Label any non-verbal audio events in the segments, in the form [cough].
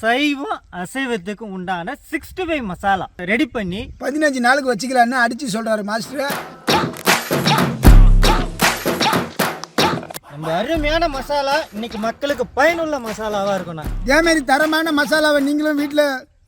சைவம் அசைவத்துக்கும் உண்டான sixty five masala ready பண்ணி பதினஞ்சு நாளுக்கு வச்சுக்கலான்னு அடிச்சு சொல்றாரு மாஸ்டர். நம்ம அருமையான மசாலா இன்னைக்கு மக்களுக்கு பயனுள்ள மசாலாவா இருக்கும்ண்ணா இதே மாதிரி தரமான மசாலாவை நீங்களும் வீட்டில்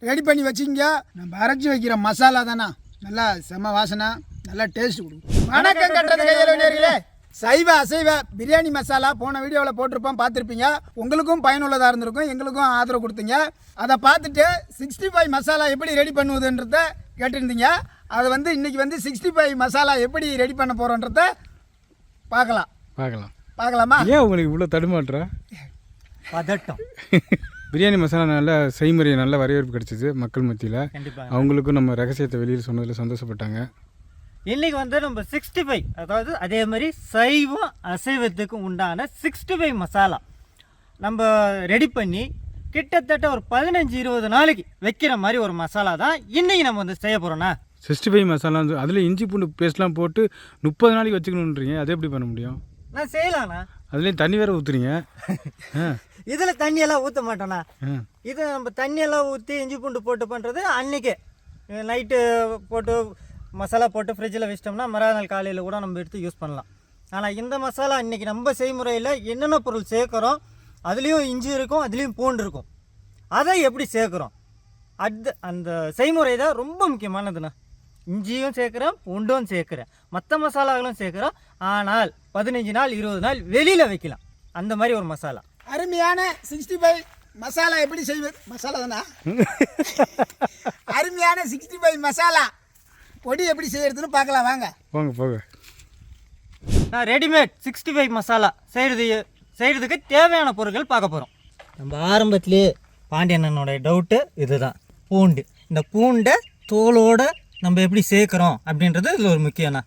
ரெடி பண்ணி வச்சிங்க. நம்ம அரைச்சி வைக்கிற மசாலா தானா? நல்லா செம வாசனை நல்லா டேஸ்ட் கொடுக்கும். வணக்கம் கட்டுறது கையில் சைவ அசைவ பிரியாணி மசாலா போன வீடியோவில் போட்டிருப்போம் பார்த்துருப்பீங்க. உங்களுக்கும் பயனுள்ளதாக இருந்திருக்கும் எங்களுக்கும் ஆதரவு கொடுத்தீங்க. அதை பார்த்துட்டு சிக்ஸ்டி ஃபைவ் மசாலா எப்படி ரெடி பண்ணுவதுன்றத கேட்டிருந்தீங்க. அதை வந்து இன்னைக்கு வந்து சிக்ஸ்டி ஃபைவ் மசாலா எப்படி ரெடி பண்ண போகிறோன்றத பார்க்கலாம். பார்க்கலாம். பார்க்கலாமா? ஏன் உங்களுக்கு இவ்வளோ தடுமாற்றா? பதட்டம். [laughs] பிரியாணி மசாலா நல்ல செய்முறை நல்ல வரவேற்பு கிடைச்சிது மக்கள் மத்தியில். அவங்களுக்கும் நம்ம ரகசியத்தை வெளியில் சொன்னதில் சந்தோஷப்பட்டாங்க. இன்னைக்கு வந்து நம்ம சிக்ஸ்டி ஃபைவ் அதாவது அதே மாதிரி சைவம் அசைவத்துக்கும் உண்டான சிக்ஸ்டி ஃபைவ் மசாலா நம்ம ரெடி பண்ணி கிட்டத்தட்ட ஒரு பதினஞ்சு இருபது நாளைக்கு வைக்கிற மாதிரி ஒரு மசாலா தான் இன்னைக்கு நம்ம வந்து செய்ய போகிறோண்ணா சிக்ஸ்டி ஃபைவ் மசாலா அதில் இஞ்சி பூண்டு பேஸ்ட்லாம் போட்டு முப்பது நாளைக்கு வச்சுக்கணுன்றீங்க. அதை எப்படி பண்ண முடியும்? நான் செய்யலாண்ணா அதுலேயும் தண்ணி வேற ஊற்றுறீங்க இதில் தண்ணியெல்லாம் ஊற்ற மாட்டோண்ணா இது நம்ம தண்ணியெல்லாம் ஊற்றி இஞ்சி பூண்டு போட்டு பண்ணுறது அன்றைக்கே நைட்டு போட்டு மசாலா போட்டு ஃப்ரிட்ஜில் வச்சிட்டோம்னா மறுநாள் காலையில் கூட நம்ம எடுத்து யூஸ் பண்ணலாம். ஆனால் இந்த மசாலா இன்றைக்கி நம்ம செய்முறையில் என்னென்ன பொருள் சேர்க்குறோம் அதுலேயும் இஞ்சி இருக்கும் அதுலேயும் பூண்டு இருக்கும். அதை எப்படி சேர்க்குறோம்? அது அந்த செய்முறை தான் ரொம்ப முக்கியமானதுண்ணா. இஞ்சியும் சேர்க்குறேன் பூண்டும் சேர்க்குறேன். மற்ற மசாலாகளும் சேர்க்குறோம். ஆனால் பதினஞ்சு நாள் இருபது நாள் வெளியில் வைக்கலாம். அந்த மாதிரி ஒரு மசாலா. அருமையான சிக்ஸ்டி ஃபைவ் மசாலா எப்படி செய்வது? மசாலா தானா? [laughs] அருமையான சிக்ஸ்டி ஃபைவ் மசாலா. பொடி எப்படி செய்யறதுன்னு பார்க்கலாம் வாங்க. போங்க போங்க. நான் ரெடிமேட் சிக்ஸ்டி ஃபைவ் மசாலா செய்கிறது செய்கிறதுக்கு தேவையான பொருட்கள் பார்க்க போகிறோம் நம்ம ஆரம்பத்திலே பாண்டியண்ணனோட டவுட்டு இதுதான். பூண்டு. இந்த பூண்டை தோலோட நம்ம எப்படி சேர்க்குறோம் அப்படின்றது இதில் ஒரு முக்கியம்னா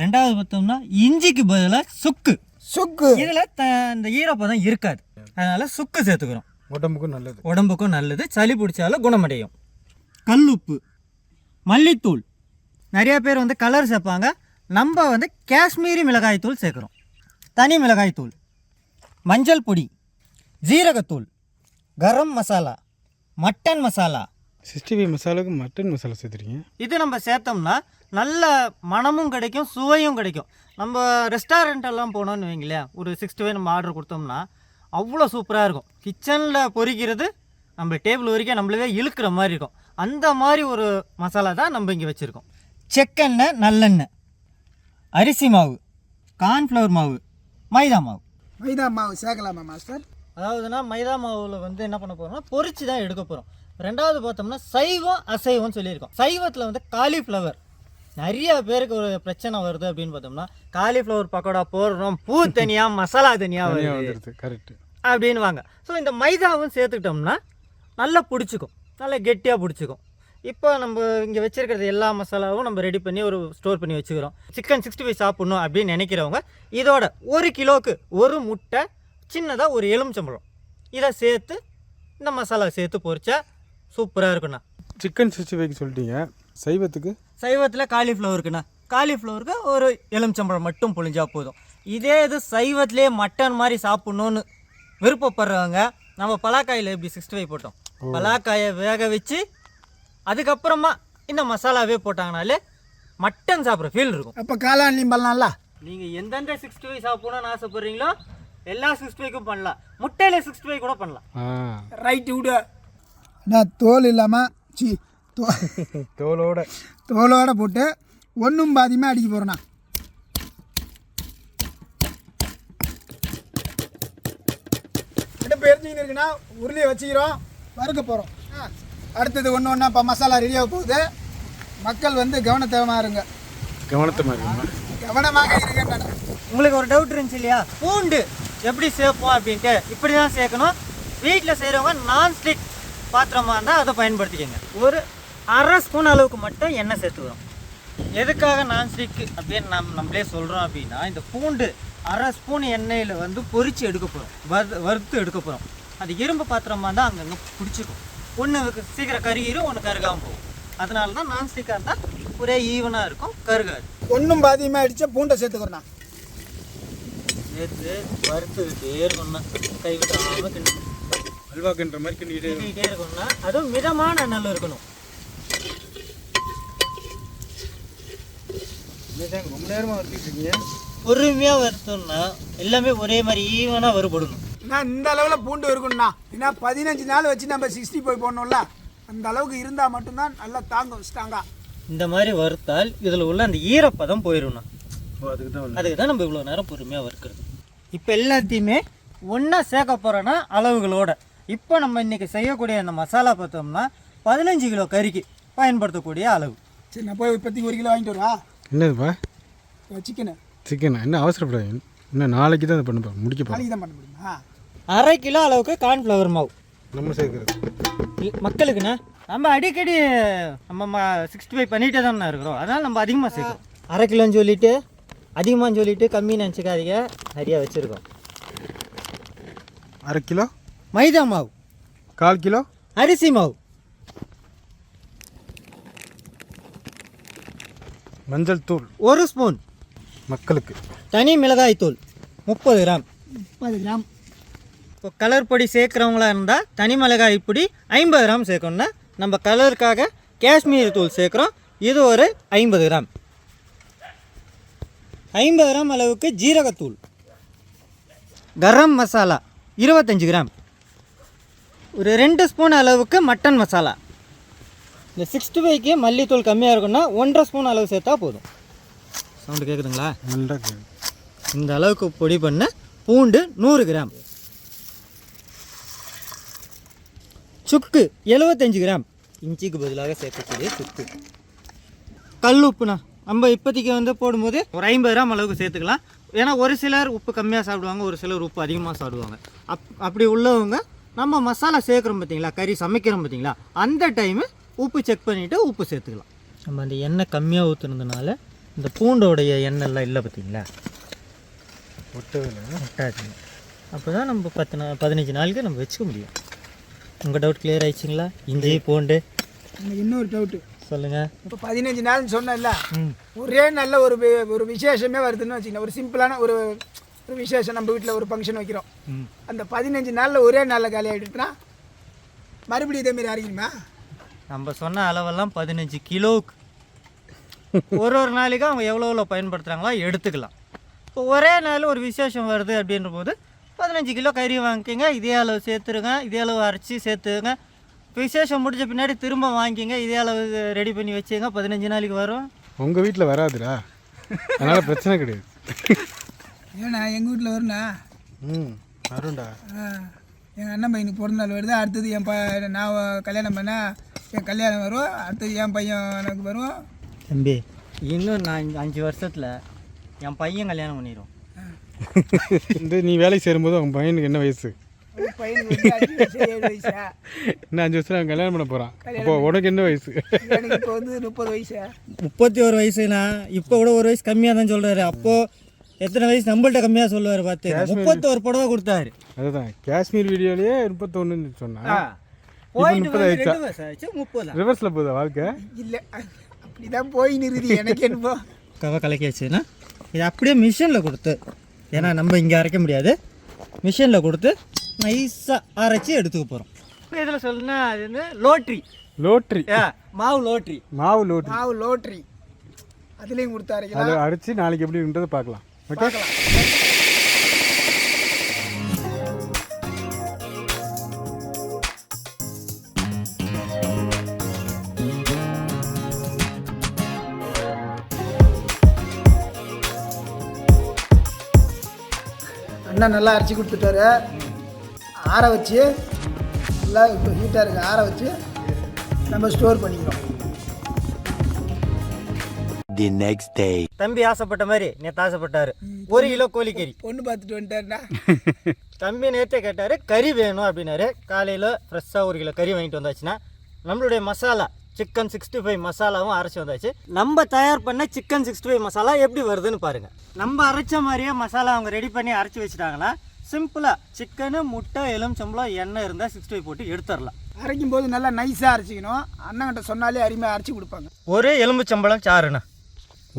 ரெண்டாவது பார்த்தோம்னா இஞ்சிக்கு பதிலாக சுக்கு. சுக்கு. இதில் த இந்த ஈரப்பதம் இருக்காது. அதனால் சுக்கு சேர்த்துக்கிறோம். உடம்புக்கும் நல்லது. உடம்புக்கும் நல்லது. சளி பிடிச்சாலும் குணமடையும். கல்லுப்பு. மல்லித்தூள். நிறைய பேர் வந்து கலர் சேர்ப்பாங்க நம்ம வந்து காஷ்மீரி மிளகாய் தூள் சேர்க்குறோம். தனி மிளகாய் தூள் மஞ்சள் பொடி ஜீரகத்தூள் garam masala mutton masala. Sixty five மசாலாவுக்கு மட்டன் மசாலா சேர்த்துறீங்க இது நம்ம சேர்த்தோம்னா நல்ல மணமும் கிடைக்கும் சுவையும் கிடைக்கும். நம்ம ரெஸ்டாரண்ட் எல்லாம் போனோம்னு வைங்களேன் ஒரு சிக்ஸ்டி ஃபைவ் நம்ம ஆர்டர் கொடுத்தோம்னா அவ்வளோ சூப்பராக இருக்கும். கிச்சனில் பொரிக்கிறது நம்ம டேபிள் வரைக்கும் நம்மளவே இழுக்கிற மாதிரி இருக்கும். அந்த மாதிரி ஒரு மசாலா தான் நம்ம இங்கே வச்சுருக்கோம். செக்கெண்ணெய் நல்லெண்ணெய். அரிசி மாவு கார்ன்ஃப்ளவர் மாவு மைதா மாவு. மைதா மாவு சேர்க்கலாமா மாஸ்டர்? அதாவதுன்னா மைதா மாவில் வந்து என்ன பண்ண போகிறோம்னா பொரிச்சு தான் எடுக்க போகிறோம் ரெண்டாவது பார்த்தோம்னா சைவம் அசைவம்னு சொல்லியிருக்கோம். சைவத்தில் வந்து காலிஃப்ளவர். நிறைய பேருக்கு ஒரு பிரச்சனை வருது அப்படின்னு பார்த்தோம்னா காலிஃப்ளவர் பக்கோடா போடுறோம் பூ தனியாக மசாலா தனியாக வருது கரெக்டு அப்படின்னு வாங்க ஸோ இந்த மைதாவும் சேர்த்துக்கிட்டோம்னா நல்லா பிடிச்சிக்கும். நல்லா கெட்டியாக பிடிச்சிக்கும். இப்போ நம்ம இங்கே வச்சிருக்கிறது எல்லா மசாலாவும் நம்ம ரெடி பண்ணி ஒரு ஸ்டோர் பண்ணி வச்சுக்கிறோம். சிக்கன் சிக்ஸ்டி ஃபைவ் சாப்பிட்ணும் அப்படின்னு நினைக்கிறவங்க இதோட ஒரு கிலோவுக்கு ஒரு முட்டை சின்னதாக ஒரு எலுமிச்சம்பழம். இதை சேர்த்து இந்த மசாலா சேர்த்து பொரிச்சா சூப்பராக இருக்குண்ணா. சிக்கன் சிக்ஸ்டி ஃபைவ் சொல்லிட்டீங்க. சைவத்துக்கு? சைவத்தில் காலிஃப்ளவருக்குண்ணா காலிஃப்ளவருக்கு ஒரு எலுமிச்சம்பழம் மட்டும் புழிஞ்சா போதும். இதே இது சைவத்திலே மட்டன் மாதிரி சாப்பிட்ணுன்னு விருப்பப்படுறவங்க நம்ம பலாக்காயில் எப்படி சிக்ஸ்டி ஃபைவ் போட்டோம் பலாக்காயை வேக வச்சு அதுக்கப்புறமா இந்த மசாலாவே போட்டாங்கனாலே மட்டன் சாப்பிட்ற ஃபீல் இருக்கும். அப்போ காளான்லையும் பண்ணலாம்ல நீங்கள் எந்தெந்த சிக்ஸ்டி ஃபைவ் சாப்பிடணும்னு ஆசைப்படுறீங்களோ எல்லா சிக்ஸ்டி ஃபைவ்க்கும் பண்ணலாம். முட்டையில் சிக்ஸ்டி ஃபைவ் கூட பண்ணலாம். ஆ. ரைட்டு விடு. நான் தோல் இல்லாமல் சி தோ [laughs] தோலோட. தோலோட போட்டு ஒன்றும் பாதியமாக அடிக்க போகிறேண்ணா அடுப்பு எரிஞ்சிக்கிட்டு இருக்குன்னா உருளையை வச்சுக்கிறோம். வறுக்க போகிறோம் அடுத்தது ஒன்று ஒன்றா இப்போ மசாலா ரெடியாக போகுது. மக்கள் வந்து கவனத்தேவமாக இருங்க. கவனத்தை மாதிரி கவனமாக இருங்க உங்களுக்கு ஒரு டவுட் இருந்துச்சு இல்லையா? பூண்டு எப்படி சேர்ப்போம் அப்படின்ட்டு இப்படி தான் சேர்க்கணும் வீட்டில் செய்கிறவங்க நான்ஸ்டிக் பாத்திரமாக இருந்தால் அதை பயன்படுத்திக்கோங்க. ஒரு அரை ஸ்பூன் அளவுக்கு மட்டும் எண்ணெய் சேர்த்துக்கிறோம் எதுக்காக நான்ஸ்டிக் அப்படின்னு நம் நம்மளே சொல்கிறோம் அப்படின்னா இந்த பூண்டு அரை ஸ்பூன் எண்ணெயில் வந்து பொரிச்சு எடுக்க போகிறோம் வறு வறுத்து எடுக்க போகிறோம் அது இரும்பு பாத்திரமாக இருந்தால் அங்கங்கே பிடிச்சிக்கும் ஒன்று சீக்கிரம் கருகிரும் ஒன்று கருகாமல் போகும். அதனால தான் நான்ஸ்டிக்காக இருந்தால் ஒரே ஈவனாக இருக்கும் கருகாது. ஒன்றும் பாதியமாக அடித்தா பூண்டை சேர்த்துக்கிறேண்ணா சேர்த்து வறுத்துக்கிட்டே இருக்கணும்னா கை விட்டாமல் கிண்டு அல்வாக்குன்ற மாதிரி கிண்டிக்கிட்டே கிண்டிக்கிட்டே இருக்கணும்னா அதுவும் மிதமான நெல் இருக்கணும். ரொம்ப நேரமாக வறுத்துட்டு இருக்கீங்க. பொறுமையாக வறுத்தோம்னா எல்லாமே ஒரே மாதிரி ஈவனாக வறுபடணும். நான் இந்த அளவில் பூண்டு இருக்கும்ண்ணா ஏன்னா பதினஞ்சு நாள் வச்சு நம்ம சிக்ஸ்டி ஃபைவ் போடணும்ல? அந்த அளவுக்கு இருந்தால் மட்டும்தான் நல்லா தாங்கும் ஸ்ட்ராங்கா இந்த மாதிரி வறுத்தால் இதில் உள்ள அந்த ஈரப்பதம் போயிடும்ண்ணா ஓ அதுக்கு தான் அதுக்கு தான் நம்ம இவ்வளோ நேரம் பொறுமையாக வறுக்கிறது. இப்போ எல்லாத்தையுமே ஒன்றா சேர்க்க போகிறோன்னா அளவுகளோட. இப்போ நம்ம இன்றைக்கி செய்யக்கூடிய அந்த மசாலா பார்த்தோம்னா பதினஞ்சு கிலோ கறிக்கு பயன்படுத்தக்கூடிய அளவு. சரி நான் போய் இப்போதைக்கு ஒரு கிலோ வாங்கிட்டு வரா என்னதுப்பா? சிக்கனு. சிக்கன்? என்ன அவசரப்படாது இன்னும் நாளைக்கு தான் அதை பண்ண முடிக்க நாளைக்கு தான் பண்ண முடியுமா? அரை கிலோ அளவுக்கு கார்ன்ஃப்ளவர் மாவு. நம்ம சேர்க்குறது. மக்களுக்குண்ணா? நம்ம அடிக்கடி நம்ம சிக்ஸ்டி ஃபைவ் பண்ணிகிட்டே தானே இருக்கிறோம். அதனால் நம்ம அதிகமாக சேர்க்கிறோம். அரை கிலோன்னு சொல்லிட்டு அதிகமான்னு சொல்லிட்டு கம்மி நினச்சிக்காதீங்க. நிறையா வச்சுருக்கோம். அரை கிலோ? மைதா மாவு. கால் கிலோ? அரிசி மாவு. மஞ்சள் தூள். ஒரு ஸ்பூன். மக்களுக்கு. தனி மிளகாய் தூள். முப்பது கிராம். முப்பது கிராம். இப்போ கலர் பொடி சேர்க்குறவங்களா இருந்தால் தனி மிளகாய் பொடி ஐம்பது கிராம் சேர்க்கணும்னா நம்ம கலருக்காக காஷ்மீர் தூள் சேர்க்குறோம். இது ஒரு ஐம்பது கிராம். ஐம்பது கிராம் அளவுக்கு ஜீரகத்தூள். கரம் மசாலா இருபத்தஞ்சி கிராம். ஒரு ரெண்டு ஸ்பூன் அளவுக்கு மட்டன் மசாலா. இந்த சிக்ஸ்டி ஃபைவ்க்கு மல்லித்தூள் கம்மியாக இருக்குன்னா ஒன்றரை ஸ்பூன் அளவு சேர்த்தா போதும். சவுண்டு கேட்குதுங்களா நல்லா. இந்த அளவுக்கு பொடி பண்ண பூண்டு நூறு கிராம். சுக்கு எழுபத்தஞ்சு கிராம். இஞ்சிக்கு பதிலாக சேர்க்கக்கூடிய சுக்கு. கல் உப்புண்ணா. நம்ம இப்போதைக்கு வந்து போடும்போது ஒரு ஐம்பது கிராம் அளவுக்கு சேர்த்துக்கலாம். ஏன்னா ஒரு சிலர் உப்பு கம்மியாக சாப்பிடுவாங்க ஒரு சிலர் உப்பு அதிகமாக சாப்பிடுவாங்க. அப் அப்படி உள்ளவங்க நம்ம மசாலா சேர்க்குறோம் பார்த்தீங்களா கறி சமைக்கிறோம் பார்த்தீங்களா அந்த டைமு உப்பு செக் பண்ணிவிட்டு உப்பு சேர்த்துக்கலாம். நம்ம அந்த எண்ணெய் கம்மியாக ஊற்றுனதுனால இந்த பூண்டோடைய எண்ணெய்லாம் இல்லை பார்த்தீங்களா? ஒட்டவே இல்லை ஒட்டாதுங்க அப்போ தான் நம்ம பத்து நாள் பதினஞ்சு நாளுக்கு நம்ம வச்சுக்க முடியும். உங்கள் டவுட் கிளியர் ஆயிடுச்சுங்களா? இஞ்சி பூண்டு. எனக்கு இன்னொரு டவுட்டு சொல்லுங்கள் இப்போ பதினஞ்சு நாள்னு சொன்னேன்ல ம். ஒரே நல்ல ஒரு வி- ஒரு விசேஷமே வருதுன்னு வச்சுக்கோங்க. ஒரு சிம்பிளான ஒரு ஒரு விசேஷம் நம்ம வீட்டில் ஒரு ஃபங்க்ஷன் வைக்கிறோம். ம். அந்த பதினஞ்சு நாளில் ஒரே நாளில் காலி ஆகிட்டுனா மறுபடியும் இதேமாரி அரைக்கணுமா நம்ம சொன்ன அளவெல்லாம் பதினஞ்சு கிலோவுக்கு. ஒரு ஒரு நாளைக்கு அவங்க எவ்வளோ எவ்வளோ பயன்படுத்துகிறாங்களோ எடுத்துக்கலாம். இப்போ ஒரே நாள் ஒரு விசேஷம் வருது அப்படின்ற போது பதினஞ்சு கிலோ கறி வாங்கிக்கோங்க இதே அளவு சேர்த்துருங்க இதே அளவு அரைச்சி சேர்த்துங்க விசேஷம் முடிஞ்ச பின்னாடி திரும்ப வாங்கிக்கோங்க இதே அளவு ரெடி பண்ணி வச்சுங்க பதினஞ்சு நாளைக்கு வரும். உங்கள் வீட்டில் வராதுடா. அதனால் பிரச்சனை கிடையாது. ஏன்னா எங்கள் வீட்டில் வருண்ணா ம் வரும்டா. எங்கள் அண்ணன் பையனுக்கு பிறந்த நாள் வருது அடுத்தது என் ப நான் கல்யாணம் பண்ணால் என் கல்யாணம் வரும் அடுத்தது என் பையன் எனக்கு வரும் தம்பி இன்னும் நான் அஞ்சு வருஷத்தில் என் பையன் கல்யாணம் பண்ணிடும் இந்த நீ வேலைக்கு சேரும்போது உங்கள் பையனுக்கு என்ன வயசு? இன்னும் அஞ்சு வருஷம் அவன் கல்யாணம் பண்ண போகிறான் அப்போ உனக்கு என்ன வயசு? எனக்கு இப்போ வந்து முப்பது வயசு. முப்பத்தி ஒரு வயசுனா இப்போ கூட ஒரு வயசு கம்மியாக தான் சொல்கிறாரு அப்போது எத்தனை வயசு நம்மள்ட்ட கம்மியாக சொல்லுவார் பார்த்து முப்பத்தோரு புடவை கொடுத்தாரு. அதுதான். காஷ்மீர் வீடியோலயே முப்பத்தொன்னு போயிட்டு முப்பது ஆயிடுச்சா? முப்பது ரிவர்ஸில் போகுதா வாழ்க்கை? இல்லை அப்படி தான் போய் நிறுதி எனக்கு என்னமோ கவை கலக்கியாச்சுன்னா இது அப்படியே மிஷினில் கொடுத்து. ஏன்னா நம்ம இங்கே அரைக்க முடியாது. மிஷினில் கொடுத்து நைஸாக அரைச்சி எடுத்துக்க போகிறோம் இதில் சொல்லுன்னா அது வந்து லோட்ரி லோட்ரி மாவு லோட்ரி மாவு லோட்ரி மாவு லோட்ரி அதுலேயும் கொடுத்து அரைக்கலாம். அதை அடித்து நாளைக்கு எப்படி இருக்குன்றதை பார்க்கலாம். ஓகே அண்ணா நல்லா அரைச்சி கொடுத்துட்டாரு. ஆற வச்சு நல்லா இப்போ ஹீட்டாக இருக்குது ஆற வச்சு நம்ம ஸ்டோர் பண்ணிக்கிறோம். The next day. தம்பி ஆசைப்பட்ட மாதிரி நேற்று ஆசைப்பட்டாரு. ஒரு கிலோ கோழிக்கறி. பொண்ணு பார்த்துட்டு வந்துட்டாருண்ணா [laughs] தம்பி நேற்றே கேட்டார் கறி வேணும் அப்படின்னாரு. காலையில் ஃப்ரெஷ்ஷாக ஒரு கிலோ கறி வாங்கிட்டு வந்தாச்சுன்னா நம்மளுடைய மசாலா சிக்கன் சிக்ஸ்டி ஃபைவ் மசாலாவும் அரைச்சி வந்தாச்சு. நம்ம தயார் பண்ண சிக்கன் சிக்ஸ்டி ஃபைவ் மசாலா எப்படி வருதுன்னு பாருங்கள் நம்ம அரைச்ச மாதிரியே மசாலா அவங்க ரெடி பண்ணி அரைச்சி வச்சுட்டாங்கன்னா சிம்பிளாக சிக்கனு முட்டை எலுமிச்சம்பளம் எண்ணெய் இருந்தால் சிக்ஸ்டி ஃபைவ் போட்டு எடுத்துடலாம். அரைக்கும் போது நல்லா நைஸாக அரைச்சிக்கணும். அண்ணன்கிட்ட சொன்னாலே அருமையாக அரைச்சி கொடுப்பாங்க. ஒரு எலும்புச்சம்பளம் சாறுண்ணா?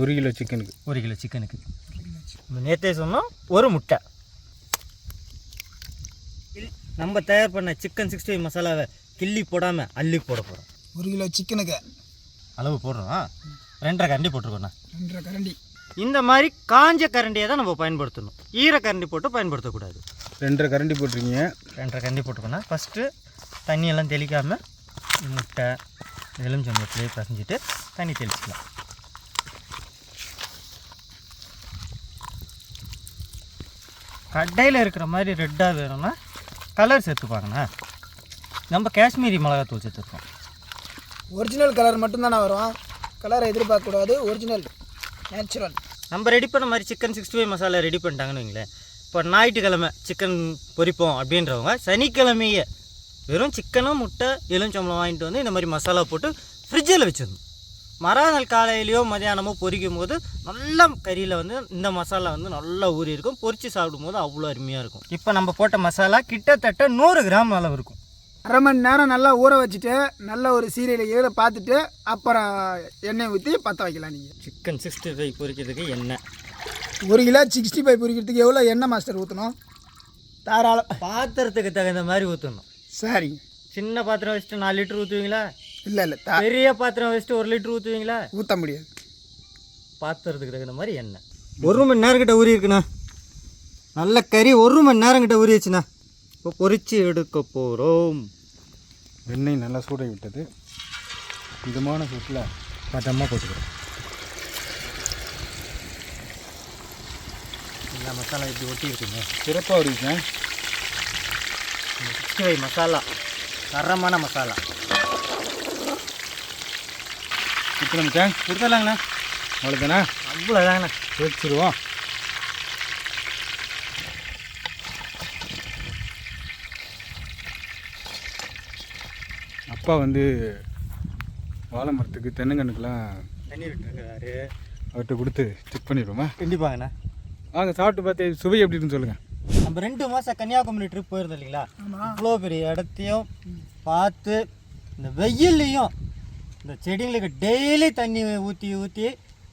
ஒரு கிலோ சிக்கனுக்கு. ஒரு கிலோ சிக்கனுக்கு. நேற்றே சொன்னோம் ஒரு முட்டை. நம்ம தயார் பண்ண சிக்கன் சிக்ஸ்டி ஃபைவ் மசாலாவை கிள்ளி போடாமல் அள்ளி போட போகிறோம் ஒரு கிலோ சிக்கனுக்கு அளவு போடுறோம்? ரெண்டரை கரண்டி போட்டிருக்கோண்ணா ரெண்டரை கரண்டி. இந்த மாதிரி காஞ்ச கரண்டியை தான் நம்ம பயன்படுத்தணும். ஈர கரண்டி போட்டு பயன்படுத்தக்கூடாது. ரெண்டரை கரண்டி போட்டிருக்கீங்க. ரெண்டரை கரண்டி போட்டுக்கோண்ணா ஃபஸ்ட்டு தண்ணியெல்லாம் தெளிக்காமல் முட்டை எலுமிச்சம்பழத்துலேயே பிசைஞ்சிட்டு தண்ணி தெளிச்சிக்கலாம். கடையில் இருக்கிற மாதிரி ரெட்டாக வேணும்னா கலர் சேர்த்துப்பாங்கண்ணா. நம்ம காஷ்மீரி மிளகாத்தூள் சேர்த்துருக்கோம். ஒரிஜினல் கலர் மட்டும்தானே வரும்? கலரை எதிர்பார்க்கக்கூடாது ஒரிஜினல் நேச்சுரல் நம்ம ரெடி பண்ண மாதிரி chicken sixty five masala ready பண்ணிட்டாங்கன்னு வைங்களேன். இப்போ ஞாயிற்றுக்கிழமை சிக்கன் பொரிப்போம் அப்படின்றவங்க சனிக்கிழமையே வெறும் சிக்கனும் முட்டை எலுமிச்சம்பழம் வாங்கிட்டு வந்து இந்த மாதிரி மசாலா போட்டு ஃப்ரிட்ஜில் வச்சிடணும். மறுநாள் காலையிலையோ மதியானமோ பொரிக்கும் போது நல்லா கறியில் வந்து இந்த மசாலா வந்து நல்லா ஊறி இருக்கும் பொரித்து சாப்பிடும்போது அவ்வளோ அருமையாக இருக்கும். இப்போ நம்ம போட்ட மசாலா கிட்டத்தட்ட நூறு கிராம் அளவு இருக்கும். அரை மணி நேரம் நல்லா ஊற வச்சுட்டு நல்ல ஒரு சீரியலை ஏழை பார்த்துட்டு அப்புறம் எண்ணெய் ஊற்றி பற்ற வைக்கலாம் நீங்கள் சிக்கன் சிக்ஸ்டி ஃபைவ் பொரிக்கிறதுக்கு எண்ணெய். ஒரு கிலோ சிக்ஸ்டி ஃபைவ் பொரிக்கிறதுக்கு எவ்வளோ எண்ணெய் மாஸ்டர் ஊற்றணும் தாராளம். பாத்திரத்துக்கு தகுந்த மாதிரி ஊற்றணும் சரிங்க. சின்ன பாத்திரம் வச்சுட்டு நாலு லிட்டர் ஊற்றுவீங்களா இல்லை இல்லை பெரிய பாத்திரம் வச்சுட்டு ஒரு லிட்டர் ஊற்றுவீங்களா ஊற்ற முடியாது. பாத்திரத்துக்கு தகுந்த மாதிரி எண்ணெய். ஒரு மணி நேரம் கிட்ட ஊறி இருக்குண்ணா. நல்ல கறி ஒரு மணி நேரம் கிட்ட ஊறிடுச்சுண்ணா இப்போ பொரிச்சு எடுக்க போகிறோம் வெண்ணெய் நல்லா சூடாகி விட்டது. மிதமான சூட்டில் பதமாக போட்டுக்கிறோம். எல்லா மசாலா இப்படி ஒட்டி இருக்குங்க சிறப்பாக இருக்கேன் சிக்ஸ்டி மசாலா தரமான மசாலா. இப்போ நம்ம தேங்க் கொடுத்துடலாங்கண்ணா அவ்வளோதானே அவ்வளோதாங்கண்ணா வச்சிருவோம் அப்பா வந்து வாழை மரத்துக்கு தென்னங்கன்றுக்கெல்லாம் தண்ணி விட்டுருக்காரு. அவர்கிட்ட கொடுத்து செக் பண்ணிடுவோமா? கண்டிப்பாங்கண்ணா வாங்க சாப்பிட்டு பார்த்து சுவை எப்படி இருக்குன்னு சொல்லுங்கள் நம்ம ரெண்டு மாதம் கன்னியாகுமரி ட்ரிப் போயிருந்தோம் இல்லைங்களா? இவ்வளோ பெரிய இடத்தையும் பார்த்து இந்த வெயில்லையும் இந்த செடிங்களுக்கு டெய்லி தண்ணி ஊற்றி ஊற்றி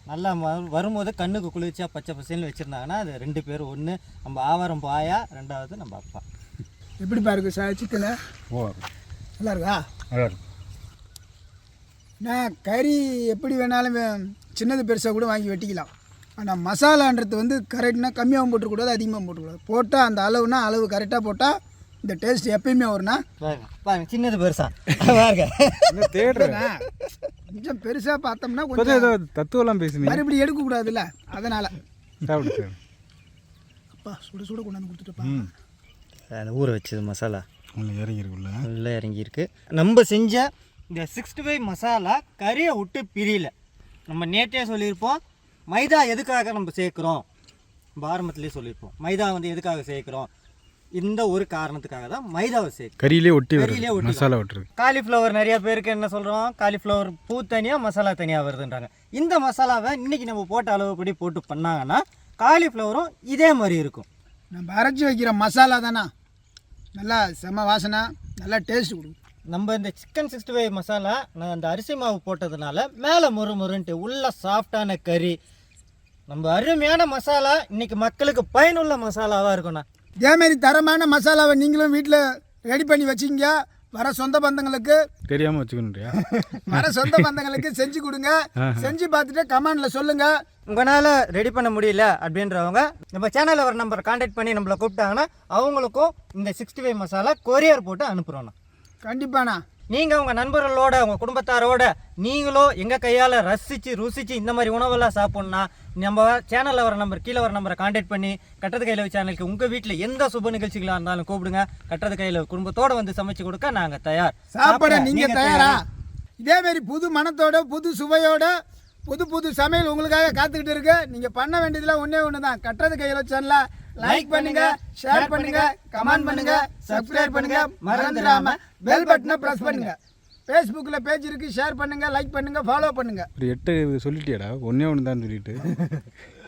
நல்லா ம- வரும்போது கண்ணுக்கு குளிர்ச்சியாக பச்சை பசேல்னு வச்சுருந்தாங்கன்னா அது ரெண்டு பேரும் ஒன்று நம்ம ஆவாரம் பாயா ரெண்டாவது நம்ம அப்பா. எப்படி பாருக்கு சார் சிக்கனு ஓ நல்லா இருக்கா நல்லா இருக்கும் நான் கறி எப்படி வேணாலும் சின்னது பெருசாக கூட வாங்கி வெட்டிக்கலாம். ஆனால் மசாலான்றது வந்து கரெக்ட்னா கம்மியாகவும் போட்டுக்கூடாது அதிகமாக போட்டுக்கூடாது போட்டால் அந்த அளவுனா அளவு கரெக்டாக போட்டால் இந்த டேஸ்ட் எப்பயுமே வரும்னா பாருங்க பாருங்க சின்னது பெருசா. [laughs] பாருங்க. கொஞ்சம் பெருசாக பார்த்தோம்னா கொஞ்சம் ஏதோ தத்துவம்லாம் பேசுனீங்க. மறுபடியும் எடுக்கக்கூடாதுல்ல அதனால். அப்பா சுட சுட கொண்டாந்து கொடுத்துட்டுப்பா. ஊற வச்சது மசாலா. உங்களுக்கு இறங்கிருக்குல்ல. நல்லா இறங்கியிருக்கு. நம்ம செஞ்ச இந்த சிக்ஸ்டி ஃபைவ் மசாலா கறியை விட்டு பிரியல. நம்ம நேற்றே சொல்லியிருப்போம் மைதா எதுக்காக நம்ம சேர்க்குறோம்? நம்ம ஆரம்பத்திலே சொல்லியிருப்போம் மைதா வந்து எதுக்காக சேர்க்குறோம்? இந்த ஒரு காரணத்துக்காக தான் மைதாவை சேர்க்கும் கறியிலே ஒட்டி கறியிலே ஒட்டி மசாலா ஒட்டுறது. காலிஃப்ளவர் நிறைய பேருக்கு என்ன சொல்கிறோம் காலிஃப்ளவர் பூ தனியாக மசாலா தனியாக வருதுன்றாங்க. இந்த மசாலாவை இன்றைக்கி நம்ம போட்ட அளவுப்படி போட்டு பண்ணாங்கன்னா காலிஃப்ளவரும் இதே மாதிரி இருக்கும். நம்ம அரைச்சி வைக்கிற மசாலா தானே? நல்லா செம வாசனை நல்லா டேஸ்ட் கொடுக்கும். நம்ம இந்த சிக்கன் சிக்ஸ்டி ஃபைவ் மசாலா நான் அந்த அரிசி மாவு போட்டதுனால மேலே முறு முருன்ட்டு உள்ள சாஃப்டான கறி. நம்ம அருமையான மசாலா இன்னைக்கு மக்களுக்கு பயனுள்ள மசாலாவாக இருக்கும்ண்ணா இதேமாரி தரமான மசாலாவை நீங்களும் வீட்டில் ரெடி பண்ணி வச்சிங்க. வர சொந்த பந்தங்களுக்கு தெரியாமல் வச்சுக்கணுன்றியா வர சொந்த பந்தங்களுக்கு செஞ்சு கொடுங்க. செஞ்சு பார்த்துட்டு கமெண்டில் சொல்லுங்கள் உங்களால் ரெடி பண்ண முடியல அப்படின்றவங்க நம்ம சேனலில் வர நம்பரை காண்டாக்ட் பண்ணி நம்மளை கூப்பிட்டாங்கன்னா அவங்களுக்கும் இந்த சிக்ஸ்டி ஃபைவ் மசாலா கொரியர் போட்டு அனுப்புகிறோண்ணா கண்டிப்பாண்ணா. நீங்கள் உங்கள் நண்பர்களோட உங்கள் குடும்பத்தாரோட நீங்களோ எங்கள் கையால் ரசித்து ருசித்து இந்த மாதிரி உணவெல்லாம் சாப்பிட்ணுன்னா நம்ம சேனலில் வர நம்பர் கீழே வர நம்பரை காண்டாக்ட் பண்ணி கட்டது கையில் சேனலுக்கு உங்கள் வீட்டில் எந்த சுப நிகழ்ச்சிகளாக இருந்தாலும் கூப்பிடுங்க. கட்டது கையில் குடும்பத்தோடு வந்து சமைச்சு கொடுக்க நாங்கள் தயார். சாப்பிட நீங்கள் நீங்க தயாரா? இதேமாரி புது மனத்தோட புது சுவையோட புது புது சமையல் உங்களுக்காக காத்துக்கிட்டு இருக்கு. நீங்கள் பண்ண வேண்டியதுலாம் ஒன்றே ஒன்று தான் கட்டுறது கையில் சேனலை லைக் பண்ணுங்க ஷேர் பண்ணுங்க கமெண்ட் பண்ணுங்க சப்ஸ்கிரைப் பண்ணுங்க. மறந்துடாம பெல் பட்டனை ப்ரெஸ் பண்ணுங்க. ஃபேஸ்புக்கில் பேஜ் இருக்கு ஷேர் பண்ணுங்க லைக் பண்ணுங்க ஃபாலோ பண்ணுங்க. ஒரு எட்டு சொல்லிட்டியாடா. ஒன்றே ஒன்று தான் சொல்லிட்டு. [laughs]